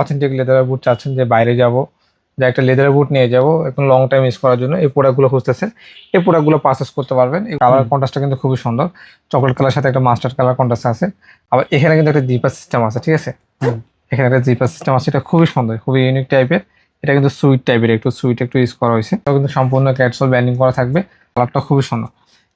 Authentic লেদারের বুট চাচ্ছেন যে বাইরে যাব যে একটা লেদারের বুট নিয়ে যাব এখন লং টাইম ইউজ করার জন্য এই প্রোডাক্টগুলো খুঁজতেছেন। এই প্রোডাক্টগুলো পারচেস করতে পারবেন। এই কালার কন্ট্রাস্টটা কিন্তু খুবই সুন্দর। চকলেট কালার সাথে একটা মাস্টার্ড কালার কন্ট্রাস্ট আছে। আবার এখানে কিন্তু একটা জিপার সিস্টেম আছে ঠিক আছে? এখানে একটা জিপার সিস্টেম আছে এটা খুবই সুন্দর খুবই ইউনিক টাইপের এটা কিন্তু সুইট টাইপের একটু সুইট একটু ইউজ করা হয়েছে। এটা কিন্তু সম্পূর্ণ ক্যাটসল ব্যান্ডিং করা থাকবে। কালারটা খুবই সুন্দর।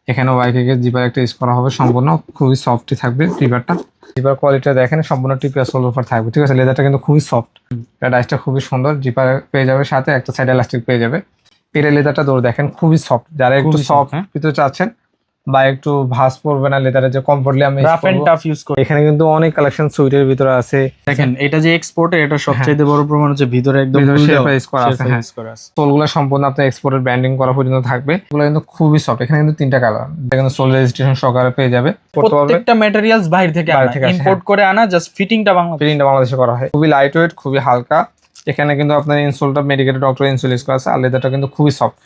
এখানে ওয়াইকে জিপার একটা ইউজ করা হবে সম্পূর্ণ। খুবই সফটই থাকবে জিপারটা জিপার কোয়ালিটিটা দেখেন সম্পূর্ণ টিপিয়া সোল উপর থাকবে ঠিক আছে? লেদারটা কিন্তু খুবই সফট এটা ডাইসটা খুবই সুন্দর জিপার পেয়ে যাবে সাথে একটা সাইড এলাস্টিক পেয়ে যাবে। এটা লেদারটা দৌড় দেখেন খুবই সফট যারা একটু সফট হ্যাঁ। ভিতরে চাচ্ছেন বা একটু ভাস পড়বে না লেদারে যে কমফোর্টলি আমি রাফ এন্ড টাফ ইউজ করে এখানে কিন্তু অনেক কালেকশন সুইটের ভিতরে আছে। দেখেন এটা যে এক্সপোর্টের এটা সবচেয়ে বড় প্রমাণ হচ্ছে ভিতরে একদম ফুল shape করা আছে, হ্যাঁ। করা আছে। সোলগুলো সম্পূর্ণ আপনার এক্সপোর্টের ব্যান্ডিং করা পর্যন্ত থাকবে। এগুলো কিন্তু খুবই সফট এখানে কিন্তু তিনটা কালার এখানে সোল রেজিস্ট্রেশন সহকারে পেয়ে যাবে। প্রত্যেকটা ম্যাটেরিয়ালস বাইরে থেকে ইম্পোর্ট করে আনা জাস্ট ফিটিংটা বাংলা প্রিন্টটা বাংলাদেশে করা হয়। খুবই লাইট ওয়েট খুবই হালকা। এখানে কিন্তু আপনার ইনসোলটা মেডিকেটেড ডক্টর ইনসোল ইউজ করা আছে আর লেদারটা কিন্তু খুবই সফট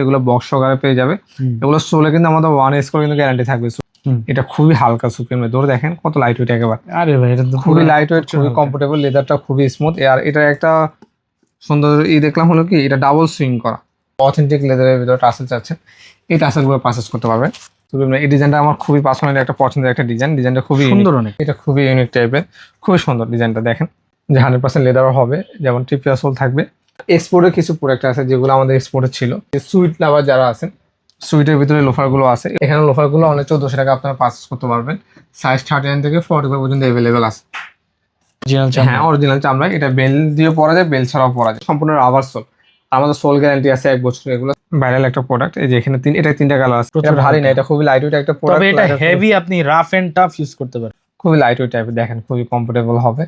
এগুলো বক্স সহকারে পেয়ে যাবে। এগুলো সোলে কিন্তু আমাদের ওয়ান এস করে কিন্তু গ্যারান্টি থাকবে। এটা খুবই হালকা সুপির মধ্যে। ধরে দেখেন কত লাইট ওয়েট একেবারে। আরে ভাই এটা তো খুবই লাইট ওয়েট খুবই। কমফোর্টেবল লেদারটা খুবই স্মুথ আর এটা একটা সুন্দর ই দেখলাম হলো কি এটা ডাবল সুইং করা। অথেন্টিক লেদারের ভিতরে টাসেল চাচ্ছে এই টাসেলগুলো পারচেস করতে পারবেন। এই ডিজাইনটা আমার খুবই পার্সোনালি একটা পছন্দের একটা ডিজাইন ডিজাইনটা খুবই সুন্দর অনেক। এটা খুবই ইউনিক টাইপের খুবই সুন্দর ডিজাইনটা দেখেন। যে হান্ড্রেড পার্সেন্ট লেদার হবে যেমন টিপিয়া সোল থাকবে। এক্সপোর্টের কিছু প্রোডাক্ট আছে যেগুলো আমাদের এক্সপোর্টে ছিল। সুইট লাভার যারা আছেন সুইটের ভিতরে লোফারগুলো আছে। এখানে লোফারগুলো অনেক চোদ্দশো টাকা আপনারা পারচেস করতে পারবেন। সাইজ থার্টি নাইন থেকে ফর্টি ফাইভ পর্যন্ত অ্যাভেলেবেল আছে। হ্যাঁ অরিজিনাল চামড়া। এটা বেল দিয়ে পরা যায় বেল ছাড়াও পরা যায়। সম্পূর্ণ রাবার সোল আমাদের সোল গ্যারান্টি আছে এক বছর এগুলো। ভাইরাল একটা প্রোডাক্ট এই যে এখানে তিন এটা তিনটা কালার আছে। প্রচুর এটা ভারী না এটা খুবই লাইট ওয়েট একটা তবে প্রোডাক্ট এটা হেভি আপনি রাফ এন্ড টাফ ইউজ করতে পারেন। খুবই লাইট ওয়েট টাইপের দেখেন খুবই কমফোর্টেবল হবে।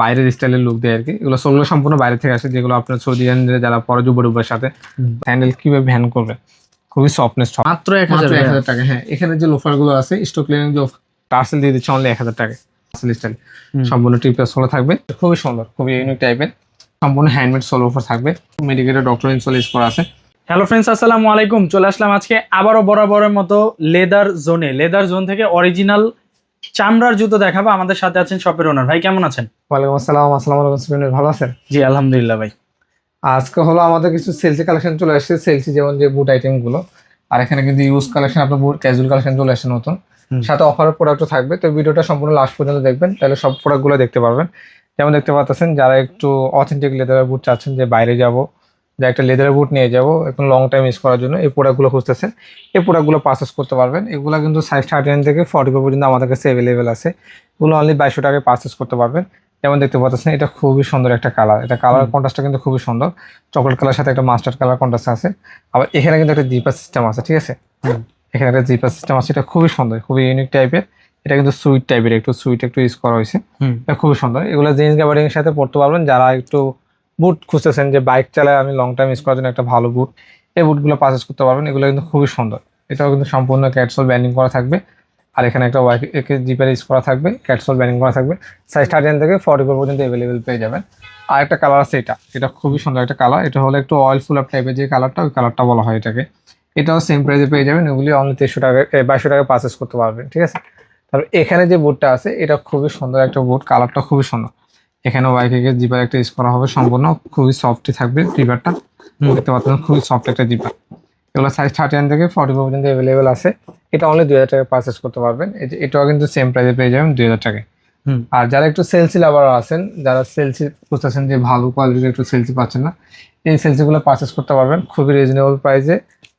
বাইরের স্টাইলের লুক দেয় আর কি এগুলো সোলগুলো সম্পূর্ণ বাইরে থেকে আসে যেগুলো আপনার সৌদি আরবে যারা পরে যুব ডুবের সাথে হ্যান্ডেল কীভাবে ভ্যান করবে খুবই সফটনেস মাত্র এক হাজার টাকা। হ্যাঁ। এখানে যে লোফারগুলো আছে স্টক ক্লিনিং যে টার্সেল দিয়ে দিচ্ছে অনলি এক হাজার টাকা। Tassel style. সম্পূর্ণ টিপের সোলো থাকবে। খুবই সুন্দর খুবই ইউনিক টাইপের সম্পূর্ণ হ্যান্ডমেড সোলো অফার থাকবে। মেডিকেটেড ডক্টর ইনসোল ইউজ করা আছে। হ্যালো ফ্রেন্ডস আসসালামু আলাইকুম। চলে আসলাম আজকে আবারও বরাবরের মতো লেদার জোনে লেদার জোন থেকে অরিজিনাল চামড়ার জুতো দেখাবো আমাদের সাথে আছেন শপের ওনার ভাই কেমন আছেন? ওয়ালাইকুম আসসালাম আসসালামু আলাইকুম ভালো আছেন? জি আলহামদুলিল্লাহ ভাই। আজকে হলো আমাদের কিছু সেলসি কালেকশন চলে আসছে। সেলসি যেমন যে বুট আইটেমগুলো আর এখানে কিন্তু ইউজ কালেকশন আপনার বুট ক্যাজুয়াল কালেকশন চলে আসছে নতুন। সাথে অফারের প্রোডাক্টও থাকবে। তো ভিডিওটা সম্পূর্ণ লাস্ট পর্যন্ত দেখবেন তাহলে সব প্রোডাক্টগুলো দেখতে পারবেন। যেমন দেখতে পাচ্ছেন যারা একটু অথেন্টিক লেদারের বুট চাচ্ছেন যে বাইরে যাব যে একটা লেদারের বুট নিয়ে যাব এখন লং টাইম ইউজ করার জন্য এই প্রোডাক্টগুলো খুঁজতেছেন। এই প্রোডাক্টগুলো পারচেস করতে পারবেন। এগুলো কিন্তু সাইজ থার্টি নাইন থেকে ফর্টি পর্যন্ত আমাদের কাছে অ্যাভেলেবেল আছে। এগুলো অনলি বাইশশো টাকায় পারচেস করতে পারবেন। যেমন দেখতে পাচ্ছেন এটা খুবই সুন্দর একটা কালার এটা কালার। কন্ট্রাস্টটা কিন্তু খুবই সুন্দর। চকলেট কালার সাথে একটা মাস্টার্ড কালার কন্ট্রাস্ট আছে। আবার এখানে কিন্তু একটা জিপার সিস্টেম আছে ঠিক আছে? এখানে একটা জিপার সিস্টেম আছে এটা খুবই সুন্দর খুবই ইউনিক টাইপের এটা কিন্তু সুইট টাইপের একটু সুইট একটু ইউজ করা হয়েছে। এটা খুবই সুন্দর। এগুলো জিন্স গাবার্ডিং এর সাথে পড়তে পারবেন। যারা একটু বুট খুঁজতেছেন যে বাইক চালায় আমি লং টাইম ইউজ করার জন্য একটা ভালো বুট এই বুটগুলো পারচেস করতে পারবেন, এগুলো কিন্তু খুবই সুন্দর। এটাও কিন্তু সম্পূর্ণ ক্যাটসোল ব্যান্ডিং করা থাকবে। আর এখানে একটা ওয়াই একে জিপের ইউজ করা থাকবে ক্যাটসোল ব্যান্ডিং করা থাকবে। সাইজ থার্টি থেকে ফর্টি ফোর পর্যন্ত অ্যাভেলেবেল পেয়ে যাবেন। আর একটা কালার আছে এটা এটা খুবই সুন্দর একটা কালার এটা হলো একটু অয়েল ফুল আপ টাইপের যে কালারটা ওই কালারটা বলা হয় এটাকে। এটাও সেম প্রাইসে পেয়ে যাবেন, এগুলি অনলি তেইশশো টাকা বাইশশো টাকা পারচেস করতে পারবেন, ঠিক আছে? তারপর এখানে যে বুটটা আছে, এটা খুবই সুন্দর একটা বুট কালারটা খুবই সুন্দর। এখানে ওয়াইকে জিপার একটা ইউজ করা হবে সম্পূর্ণ খুবই সফটই থাকবে জিপারটা দেখতে পাচ্ছেন খুবই সফট একটা জিপার এগুলো সাইজ থার্টি নাইন থেকে ফর্টি ফোর পর্যন্ত অ্যাভেলেবেল আছে। এটা অনলি দুই হাজার টাকা পারচেস করতে পারবেন। এটাও কিন্তু সেম প্রাইসে পেয়ে যাবেন দুই হাজার টাকায়। আর যারা একটু সেলসি লাভার আছেন যারা সেলসি খুঁজতেছেন যে ভালো কোয়ালিটির একটু সেলসি পাচ্ছেন না এই সেলসিগুলো পারচেস করতে পারবেন। খুবই রিজনেবল প্রাইসে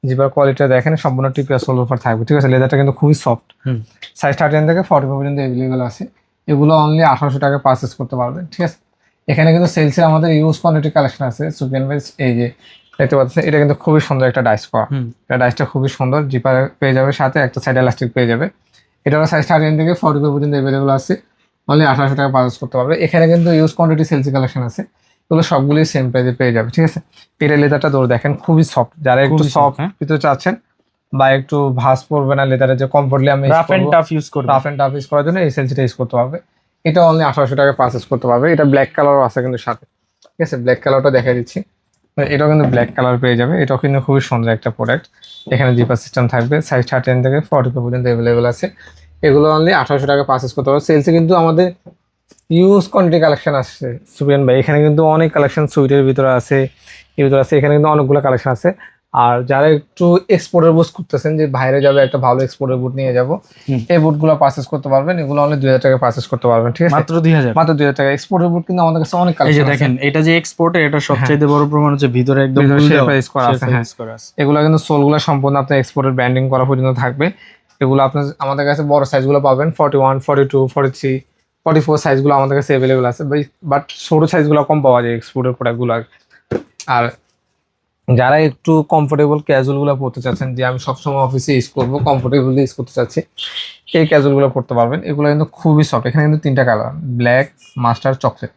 জিপার কোয়ালিটিটা দেখেন সম্পূর্ণ টিপিয়া সোল অফার থাকবে। ঠিক আছে লেদারটা কিন্তু খুবই সফট হুম। সাইজ থার্টি নাইন থেকে ফর্টি ফোর পর্যন্ত অ্যাভেলেবেল আছে। এগুলো অনলি আঠারোশো টাকা পারচেস করতে পারবেন ঠিক আছে? এখানে কিন্তু সেলসে আমাদের ইউজ কোয়ালিটি কালেকশন আছে সুপিয়ান ভাইস এই যে দেখতে পাচ্ছেন এটা কিন্তু খুবই সুন্দর একটা ডাইস হুম। এটা ডাইসটা খুবই সুন্দর জিপার পেয়ে যাবে সাথে একটা সাইড এলাস্টিক পেয়ে যাবে। এটারও সাইজ থার্টি নাইন থেকে ফর্টি পর্যন্ত অ্যাভেলেবেল আছে অনলি আঠারোশো টাকা পারচেস করতে পারবে। এখানে কিন্তু ইউজ কোয়ান্টিটি সেলসি কালেকশন আছে এগুলো সবগুলোই সেম প্রাইসে পেয়ে যাবে ঠিক আছে? এটা লেদারটা দৌড় দেখেন খুবই সফট যারা একটু সফট হ্যাঁ। ভিতরে চাচ্ছেন বা একটু ভাস পড়বে না লেদারে যে কমফোর্টলি আমি রাফ এন্ড টাফ ইউজ করবেন রাফ এন্ড টাফ ইউজ করার জন্য এই সেলসিটা ইউজ করতে পারবে এটা অনলি আঠারোশো টাকা পারচেস করতে পারবে। এটা ব্ল্যাক কালারও আছে কিন্তু সাথে। ঠিক আছে ব্ল্যাক কালারটা দেখা দিচ্ছি। এটাও কিন্তু ব্ল্যাক কালার পেয়ে যাবে। এটাও কিন্তু খুবই সুন্দর একটা প্রোডাক্ট এখানে জিপার সিস্টেম থাকবে। সাইজ থার্টি থেকে ফর্টি পর্যন্ত অ্যাভেলেবেল আছে। এগুলো অনলি আঠারোশো টাকা পারচেস করতে পারবে। সেলসে কিন্তু আমাদের ইউজ কোয়ান্টিটি কালেকশন আসছে সুপিয়ান ভাই এখানে কিন্তু অনেক কালেকশন সুইটের ভিতরে আছে। এর ভিতরে আছে এখানে কিন্তু অনেকগুলো কালেকশন আছে। আর যারা একটু এক্সপোর্টের বুট করতেছেন যে বাইরে যাবে একটা ভালো এক্সপোর্টের বুট নিয়ে যাব। এই বুটগুলো পারচেস করতে পারবেন। এগুলো অনলি দুই হাজার টাকা পারচেস করতে পারবেন ঠিক আছে? মাত্র দুই হাজার। মাত্র দুই হাজার টাকা। এক্সপোর্টের বুট কিন্তু আমাদের কাছে অনেক এই যে দেখেন এটা যে এক্সপোর্ট এটা সবচেয়ে বড় প্রমাণ হচ্ছে ভিতরে একদম হ্যাঁ। size করা আছে। এগুলো কিন্তু সোলগুলো সম্পূর্ণ আপনার এক্সপোর্টের ব্র্যান্ডিং করা পর্যন্ত থাকবে। এগুলো আপনার আমাদের কাছে বড় সাইজগুলো পাবেন forty one forty two forty three forty four সাইজগুলো আমাদের কাছে অ্যাভেলেবেল আছে। বাট ছোটো সাইজগুলো কম পাওয়া যায় এক্সপোর্টের প্রোডাক্টগুলো আর যারা একটু কমফোর্টেবল ক্যাজুয়ালগুলো পড়তে চাচ্ছেন যে আমি সবসময় অফিসে ইউজ করব কমফোর্টেবলি ইউজ করতে চাচ্ছি এই ক্যাজুয়ালগুলো পড়তে পারবেন। এগুলো কিন্তু খুবই সফট এখানে কিন্তু তিনটা কালার ব্ল্যাক মাস্টার চকলেট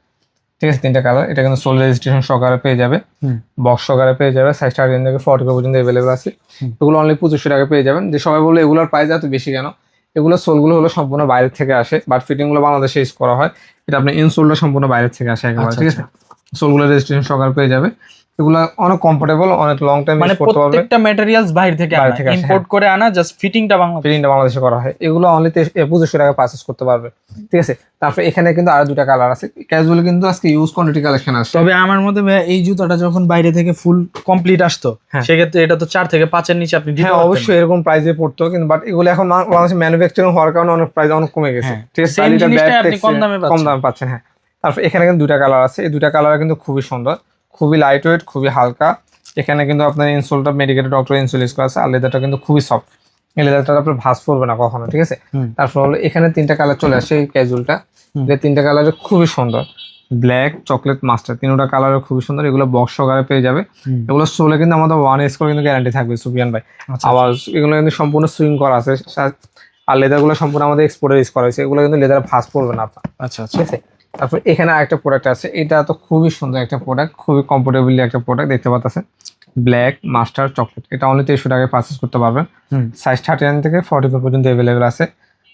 ঠিক আছে? তিনটা কালার এটা কিন্তু সোল রেজিস্ট্রেশন সহকারে পেয়ে যাবে বক্স সহকারে পেয়ে যাবে সাইজ স্টার্টিং থেকে ফর্টি পর্যন্ত অ্যাভেলেবেল আছে। এগুলো অনলি পঁচিশশো টাকা পেয়ে যাবেন। যে সবাই বলে এগুলোর প্রাইস এত বেশি কেন? এগুলো সোলগুলো হলো সম্পূর্ণ বাইরে থেকে আসে বাট ফিটিংগুলো বাংলাদেশে ইউজ করা হয়। এটা আপনার ইনসোলটা সম্পূর্ণ বাইরে থেকে আসে একেবারে আচ্ছা, ঠিক আছে? সোলগুলো রেজিস্ট্রেশন সহকারে পেয়ে যাবে। এগুলো অনেক কমফোর্টেবল অনেক লং টাইম ইউজ করতে পারবে। প্রত্যেকটা ম্যাটেরিয়ালস বাইরে থেকে আনা ইম্পোর্ট করে আনা জাস্ট ফিটিংটা বাংলা ফিটিংটা বাংলাদেশে করা হয়। এগুলো অনলি পঁচিশশো টাকা পারচেস করতে পারবে। ঠিক আছে? তারপরে এখানে কিন্তু আরও দুটা কালার আছে। ক্যাজুয়াল কিন্তু আজকে ইউজ কোয়ান্টিটি কালেকশন আছে। তবে আমার মধ্যে এই জুতাটা যখন বাইরে থেকে ফুল কমপ্লিট আসতো হ্যাঁ। সেক্ষেত্রে এটা তো চার থেকে পাঁচের নিচে আপনি হ্যাঁ অবশ্যই এরকম প্রাইসে পড়তো কিন্তু বাট এগুলো এখন বাংলাদেশে ম্যানুফ্যাকচারিং হওয়ার কারণে অনেক প্রাইস অনেক কমে গেছে। হ্যাঁ। ঠিক আছে? আপনি কম দামে কম পাচ্ছেন। দামে পাচ্ছেন হ্যাঁ। তারপর এখানে কিন্তু দুটা কালার আছে। এই দুটা কালার কিন্তু খুবই সুন্দর। খুবই লাইট ওয়েট খুবই হালকা। এখানে কিন্তু আপনার ইনসোলটা মেডিকেটেড ডক্টর ইনসোল ইউজ করা আছে আর লেদারটা কিন্তু খুবই সফট এই লেদারটা আপনার ভাঁজ পড়বে না কখনো ঠিক আছে? তারপর হলো এখানে তিনটা কালার চলে আসে এই ক্যাজুয়ালটা যে তিনটা কালার খুবই সুন্দর। ব্ল্যাক চকলেট মাস্টার তিনটা কালার খুবই সুন্দর এগুলো বক্স সহকারে পেয়ে যাবে। এগুলো সোলে কিন্তু আমাদের ওয়ান এস করে কিন্তু গ্যারান্টি থাকবে সুপিয়ান ভাই। আচ্ছা, আবার এগুলো কিন্তু সম্পূর্ণ সুইং করা আছে আর লেদারগুলো সম্পূর্ণ আমাদের এক্সপোর্টে ইউজ করা হয়েছে এগুলো কিন্তু লেদার ভাঁজ পড়বে না আপনার আচ্ছা আচ্ছা। ঠিক আছে? তারপর এখানে আরেকটা প্রোডাক্ট আছে। এটা তো খুবই সুন্দর একটা প্রোডাক্ট খুবই কমফোর্টেবলি একটা প্রোডাক্ট দেখতে পাচ্ছেন? ব্ল্যাক মাস্টার চকলেট এটা অনলি তেইশশো টাকায় পারচেস করতে পারবেন। সাইজ থার্টি নাইন থেকে ফর্টি ফোর পর্যন্ত অ্যাভেলেবেল আছে।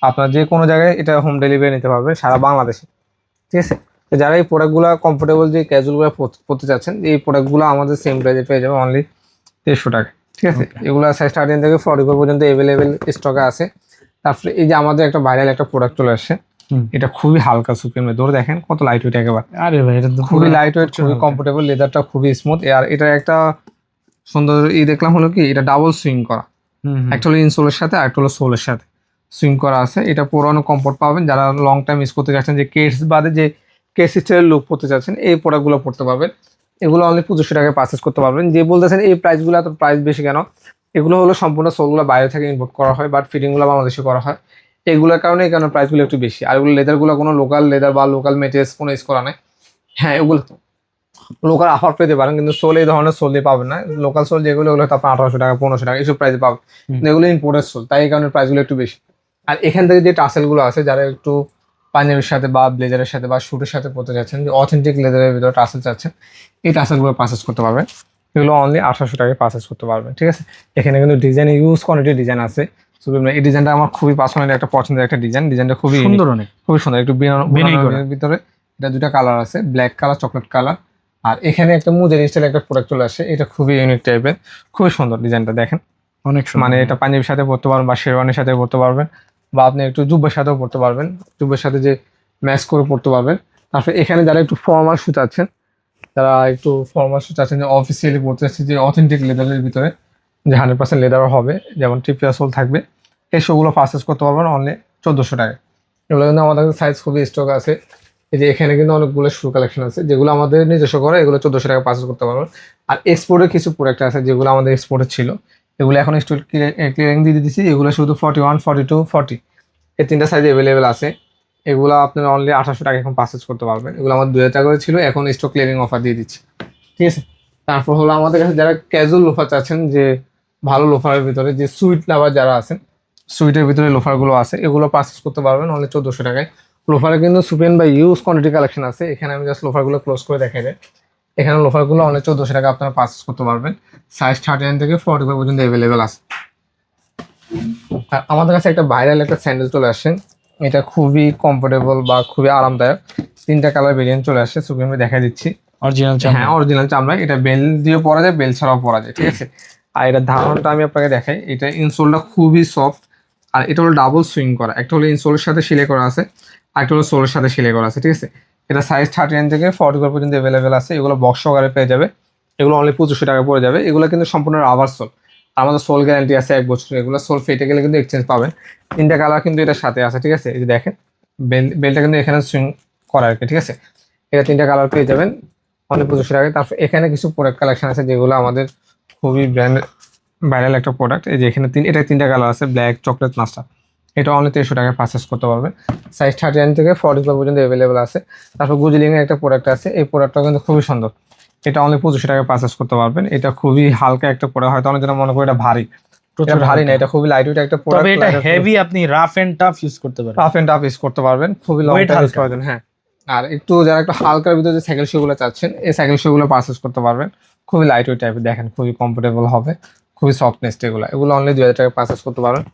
আপনার যে কোনো জায়গায় এটা হোম ডেলিভারি নিতে পারবেন সারা বাংলাদেশে। ঠিক আছে? যারা এই প্রোডাক্টগুলো কমফোর্টেবল যে ক্যাজুয়ালগুলো পড়তে চাচ্ছেন এই প্রোডাক্টগুলো আমাদের সেম প্রাইজে পেয়ে যাবে অনলি তেইশশো টাকা ঠিক আছে? এগুলো সাইজ থার্টি নাইন থেকে ফর্টি ফোর পর্যন্ত অ্যাভেলেবেল স্টকে আছে। তারপরে এই যে আমাদের একটা ভাইরাল একটা প্রোডাক্ট চলে আসছে। হুম। এটা খুবই হালকা সুপির মধ্যে। ধরে দেখেন কত লাইট ওয়েট একেবারে। আরে ভাই এটা খুবই লাইট ওয়েট খুবই। কমফোর্টেবল লেদারটা খুবই স্মুথ আর এটা একটা সুন্দর ই দেখলাম হলো কি এটা ডাবল সুইং করা। একটা হলো ইনসোলের সাথে আর একটা হলো সোলের সাথে সুইং করা আছে। এটা পুরোনো কমফোর্ট পাবেন। যারা লং টাইম ইউজ করতে চাচ্ছেন যে কেস বাদে যে কেস স্টাইলের লুক পড়তে চাচ্ছেন এই প্রোডাক্টগুলো পড়তে পারবেন। এগুলো অনলি পঁচিশশো টাকায় পারচেস করতে পারবেন। যে বলতেছেন এই প্রাইসগুলো এত প্রাইস বেশি কেন? এগুলো হলো সম্পূর্ণ সোলগুলো বাইরে থেকে ইম্পোর্ট করা হয় বাট ফিটিংগুলো বাংলাদেশে করা হয়। এগুলোর কারণে কারণে প্রাইসগুলো একটু বেশি? আর এগুলো লেদারগুলো কোনো লোকাল লেদার বা লোকাল মেটেরিয়ালস কোনো ইউজ করা নেই? হ্যাঁ এগুলো লোকাল অফার পেতে পারেন কিন্তু সোল এই ধরনের সোল দিয়ে পাবেন না। লোকাল সোল যেগুলো ওগুলো আপনার আঠারোশো টাকা পনেরোশো টাকা এইসব প্রাইসে পাবেন। এগুলো ইম্পোর্টেড সোল তাই এই কারণে প্রাইসগুলো একটু বেশি। আর এখান থেকে যে টাসেলগুলো আছে যারা একটু পাঞ্জাবির সাথে বা ব্লেজারের সাথে বা শুটের সাথে পড়তে চাচ্ছেন যে অথেন্টিক লেদারের ভিতরে টাসেল চাচ্ছেন এই টাসেলগুলো পারচেস করতে পারবেন। এগুলো অনলি আঠারোশো টাকায় পারচেস করতে পারবেন ঠিক আছে? এখানে কিন্তু ডিজাইন ইউজ কোয়ান্টিটি ডিজাইন আছে। এই ডিজাইনটা আমার খুবই পার্সোনালি একটা পছন্দের একটা ডিজাইন। ডিজাইনটা খুবই। সুন্দর অনেক। খুবই সুন্দর একটু। ভিতরে। এটা দুটা কালার আছে ব্ল্যাক কালার চকলেট কালার আর এখানে একটা মুজের স্টাইল একটা প্রোডাক্ট চলে আসে এটা খুবই ইউনিক টাইপের খুবই সুন্দর ডিজাইনটা দেখেন। অনেক মানে এটা পাঞ্জাবির সাথে পড়তে পারবেন বা শেরওয়ানির সাথে পড়তে পারবেন বা আপনি একটু জুব্বের সাথেও পড়তে পারবেন। জুব্বের সাথে যে ম্যাচ করে পড়তে পারবেন। তারপরে এখানে যারা একটু ফর্মাল শুট আছেন যারা একটু ফর্মাল শুট আছেন যে অফিসিয়ালি পড়তে চাচ্ছেন যে অথেন্টিক লেদারের ভিতরে যে হান্ড্রেড পার্সেন্ট লেদার হবে, যেমন টিপিয়া সোল থাকবে। এই শোগুলো পারচেস করতে পারবেন অনলি চোদ্দোশো টাকায়। এগুলো কিন্তু আমাদের সাইজ খুবই স্টক আছে। এই যে এখানে কিন্তু অনেকগুলো শু কালেকশন আছে, যেগুলো আমাদের নিজস্ব করে এগুলো চোদ্দোশো টাকা পারচেস করতে পারবেন। আর এক্সপোর্টের কিছু প্রোডাক্ট আছে যেগুলো আমাদের এক্সপোর্টে ছিল। এগুলো এখন স্টোর ক্লিয়ারিং দিয়ে দিচ্ছি এগুলো শুধু forty one forty two forty এই তিনটা সাইজ অ্যাভেলেবেল আছে। এগুলো আপনারা অনলি আঠাশশো টাকা এখন পারচেস করতে পারবেন। এগুলো আমার দু হাজার টাকা করে ছিল, এখন স্টক ক্লিয়ারিং অফার দিয়ে দিচ্ছি। ঠিক আছে? তারপর হলো আমাদের কাছে যারা ক্যাজুয়াল লোফার চাচ্ছেন যে ভালো লোফারের ভিতরে, যে সুইট লাভার যারা আছেন সুইটের ভিতরে লোফারগুলো আছে, এগুলো পারচেস করতে পারবেন অনলি চোদ্দোশো টাকায়। লোফারে কিন্তু সুপেন বা ইউজ কোয়ান্টিটি কালেকশন আছে। এখানে আমি জাস্ট লোফারগুলো ক্লোজ করে দেখাই দেয় এখানে লোফারগুলো অনেক চোদ্দোশো টাকা আপনারা পারচেস করতে পারবেন। সাইজ থার্টি নাইন থেকে ফর্টি ফাইভ পর্যন্ত অ্যাভেলেবেল আছে। আর আমাদের কাছে একটা ভাইরাল একটা স্যান্ডেল চলে আসছে এটা খুবই কমফোর্টেবল বা খুবই আরামদায়ক। তিনটা কালার ভেরিয়েন্ট চলে আসছে সুপি আমি দেখা দিচ্ছি। অরিজিনাল হ্যাঁ অরিজিনাল চামড়া। এটা বেল দিয়ে পরা যায় বেল ছাড়াও পরা যায় ঠিক আছে? আর এটা ধারণটা আমি আপনাকে দেখাই। এটা ইনসোলটা খুবই সফট আর এটা হলো ডাবল সুইং করা। একটা হলো ইনসোলের সাথে সিলাই করা আছে একটা হলো সোলের সাথে সেলাই করা আছে ঠিক আছে? এটা সাইজ থার্টি নাইন থেকে ফর্টি ফোর পর্যন্ত অ্যাভেলেবেল আছে। এগুলো বক্স সহকারে পেয়ে যাবে। এগুলো অনলি পঁচিশশো টাকা পড়ে যাবে। এগুলো কিন্তু সম্পূর্ণ রাবার সোল আমাদের সোল গ্যারান্টি আছে এক বছর এগুলো সোল ফেটে গেলে কিন্তু এক্সচেঞ্জ পাবেন। তিনটা কালার কিন্তু এটার সাথে আছে ঠিক আছে? এই যে দেখেন বেল বেলটা কিন্তু এখানে সুইং করা আর কি ঠিক আছে? এটা তিনটা কালার পেয়ে যাবেন। অনেক পঁচিশশো টাকা। তারপর এখানে কিছু প্রোডাক্ট কালেকশন আছে যেগুলো আমাদের খুবই ব্র্যান্ড ভাইরাল একটা প্রোডাক্ট এই যে এখানে তিন এটা তিনটা কালার আছে ব্ল্যাক চকলেট মাস্টার এটা অনলি তিনশো টাকায় পারচেস করতে পারবেন সাইজ থার্টি নাইন থেকে ফর্টি ফোর পর্যন্ত অ্যাভেলেবেল আছে। তারপর গুজলিং এর একটা প্রোডাক্ট আছে এই প্রোডাক্টটা কিন্তু খুবই সুন্দর। এটা অনলি পঁচিশশো টাকায় পারচেস করতে পারবেন। এটা খুবই হালকা একটা প্রোডাক্ট হয়তো অনেকজন মনে করে এটা ভারী। ভারী না এটা খুবই লাইট ওয়েট একটা এটা প্রোডাক্ট হেভি আপনি রাফ এন্ড টাফ ইউজ করতে পারবেন। রাফ এন্ড টাফ ইউজ করতে পারবেন। খুবই লং টাইম ইউজ। হ্যাঁ। আর একটু যারা একটু হালকার ভিতরে যে সাইকেল শুগুলো চাচ্ছেন, এই সাইকেল শুগুলো পারচেস করতে পারবেন। খুবই লাইট ওয়েট টাইপের দেখেন খুবই কমফোর্টেবল হবে, খুবই সফটনেস এগুলো। এগুলো অনলি দুই হাজার টাকা পারচেস করতে পারবেন।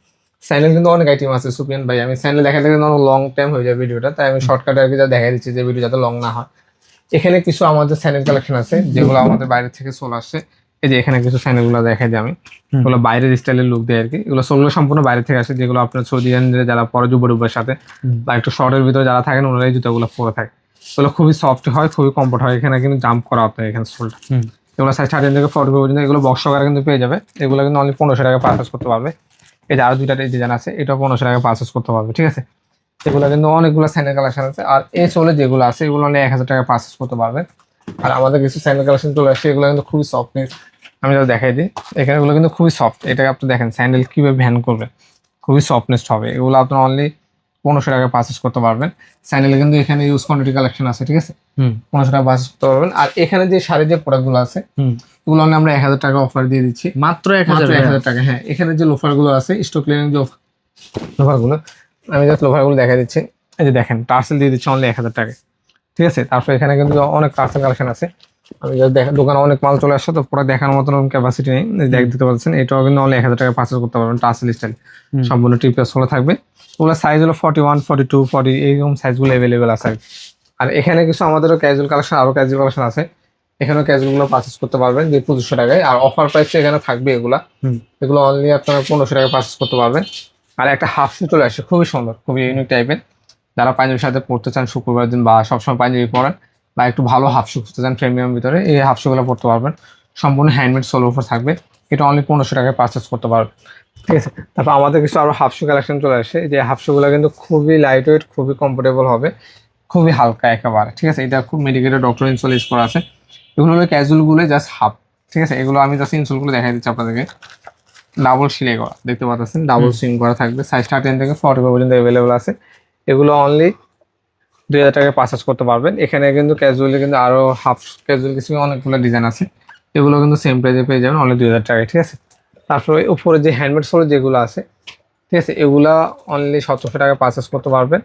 স্যান্ডেল কিন্তু অনেক আইটেম আছে সুপিয়ান ভাই। আমি স্যান্ডেল দেখাতে কিন্তু অনেক লং টাইম হয়ে যায় ভিডিওটা তাই আমি শর্টকাট আর কি যা দেখাই দিচ্ছি যে ভিডিও যাতে লং না হয়। এখানে কিছু আমাদের স্যান্ডেল কালেকশন আছে, যেগুলো আমাদের বাইরে থেকে চলে আসছে। এই যে এখানে কিছু স্যান্ডেলগুলো দেখাই দিই আমি। এগুলো বাইরের স্টাইলের লুক দেয় আর কি। এগুলো সোলগুলো সম্পূর্ণ বাইরে থেকে আসে। যেগুলো আপনার সৌদি আরবে যারা পরে যুব ডুবের সাথে বা একটু শর্টের ভিতরে যারা থাকেন ওনারা এই জুতোগুলো পরে থাকে। এগুলো খুবই সফট হয় খুবই কমফোর্ট হয়। এখানে কিন্তু জাম্প করা আপনার এখানে সোলটা এগুলো সাইজ থার্টিন থেকে ফর্টি পর্যন্ত এগুলো বক্স সহকারে কিন্তু পেয়ে যাবে। এগুলো কিন্তু অনলি পনেরোশো টাকা পারচেস করতে পারবে। এই যে আরও দুইটা ডিজাইন আছে এটা পনেরোশো টাকা পারচেস করতে পারবে ঠিক আছে? এগুলো কিন্তু অনেকগুলো স্যান্ডেল কালেকশন আছে। আর এই সোলে যেগুলো আছে এগুলো অনেক এক হাজার টাকা পারচেস করতে পারবে। আর আমাদের কিছু স্যান্ডেল কালেকশন চলে আসছে এগুলো কিন্তু খুবই সফটনেস আমি যদি দেখাই দিই। এখানে এগুলো কিন্তু খুবই সফট এটাকে আপনি দেখেন স্যান্ডেল কীভাবে ভ্যান করবে খুবই সফটনেস হবে। এগুলো আপনার অনলি পনেরোশো টাকা পারচেস করতে পারবেন। স্যান্ডেলে কিন্তু এখানে ইউজ কোয়ান্টিটি কালেকশন আছে ঠিক আছে? হুম। পনেরোশো টাকা পারচেস করতে পারবেন। আর এখানে যে শাড়ির যে প্রোডাক্টগুলো আছে হুম। এগুলো অনলি আমরা এক হাজার টাকা অফার দিয়ে দিচ্ছি। মাত্র এক হাজার এক হাজার টাকা হ্যাঁ। এখানে যে লোফারগুলো আছে স্টক ক্লিনিং যে লোফারগুলো আমি জাস্ট লোফারগুলো দেখা দিচ্ছি। এই যে দেখেন টার্সেল দিয়ে দিচ্ছি অনলি এক হাজার টাকা ঠিক আছে? তারপর এখানে কিন্তু অনেক টার্সেল কালেকশন আছে। আমি দেখা দোকানে অনেক মাল চলে আসছে তো পুরো দেখানোর মতন ক্যাপাসিটি নেই। দেখ দিতে পারছেন এটাও কিন্তু অনলি এক হাজার টাকা পারচেস করতে পারবেন টার্সেল স্টাইল সম্পূর্ণ টিপিএস হলো থাকবে। ওগুলো সাইজ হলো forty one forty two forty এইরকম সাইজগুলো অ্যাভেলেবেল আছে। আর এখানে কিছু আমাদেরও ক্যাজুয়াল কালেকশন আরও ক্যাজুয়াল কালেকশন আছে। এখানেও ক্যাজুয়ালগুলো পারচেস করতে পারবেন যে পঁচিশশো টাকায়। আর অফার প্রাইসে এখানে থাকবে এগুলা। এগুলো অনলি আপনারা পনেরোশো টাকা পারচেস করতে পারবেন। আর একটা হাফ শু চলে আসছে খুবই সুন্দর খুবই ইউনিক টাইপের যারা পাঞ্জাবির সাথে পড়তে চান শুক্রবার দিন বা সবসময় পাঞ্জাবি পরেন বা একটু ভালো হাফ শু খুঁজতে চান প্রিমিয়াম ভিতরে এই হাফ শুগুলো পড়তে পারবেন। সম্পূর্ণ হ্যান্ডমেড সোল অফার থাকবে। এটা অনলি পনেরোশো টাকায় পারচেস করতে পারবেন। ঠিক আছে? তারপর আমাদের কিছু আরও হাফ শু কালেকশন চলে আসে। যে হাফ শুগুলো কিন্তু খুবই লাইট ওয়েট খুবই কমফোর্টেবল হবে। খুবই হালকা একেবারে। ঠিক আছে? এটা খুব মেডিকেটেড ডক্টর ইনসোল ইউজ করা আছে। এগুলো হলো ক্যাজুয়ালগুলো জাস্ট হাফ। ঠিক আছে? এগুলো আমি জাস্ট ইনসোলগুলো দেখাই দিচ্ছি আপনাদেরকে। ডাবল সিলাই করা। দেখতে পাচ্ছেন? ডাবল সুইং করা থাকবে। সাইজ থার্টিন থেকে ফর্টি পর্যন্ত অ্যাভেলেবল আছে। এগুলো অনলি দুই হাজার টাকায় পারচেস করতে পারবেন। এখানে কিন্তু ক্যাজুয়ালি কিন্তু আরও হাফ ক্যাজুয়াল কিছু অনেকগুলো ডিজাইন আছে। এগুলো কিন্তু সেম প্রাইজে পেয়ে যাবেন অনলি দুই হাজার টাকায় ঠিক আছে? তারপরে উপরে যে হ্যান্ডমেড সোল যেগুলো আছে ঠিক আছে? এগুলা অনলি সতেরোশো টাকা পারচেস করতে পারবেন।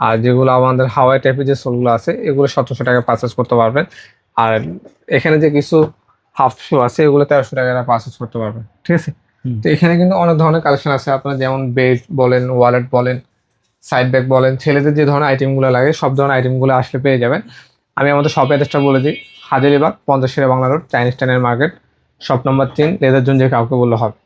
আর যেগুলো আমাদের হাওয়াই টাইপের যে সোলগুলো আছে এগুলো সতেরোশো টাকা পারচেস করতে পারবেন। আর এখানে যে কিছু হাফ শু আছে এগুলো তেরোশো টাকা পারচেস করতে পারবেন ঠিক আছে? তো এখানে কিন্তু অনেক ধরনের কালেকশন আছে। আপনার যেমন বেল্ট বলেন ওয়ালেট বলেন সাইড ব্যাগ বলেন, ছেলেদের যে ধরনের আইটেমগুলো লাগে, সব ধরনের আইটেমগুলো আসলে পেয়ে যাবেন। আমি আমাদের শপ অ্যাড্রেসটা বলে দিই, হাজারিবাগ, পঞ্চাশ বাংলা রোড চাইনিজ টাইনের মার্কেট শপ নম্বর তিন লেদার জোন যে কাউকে বললে হবে।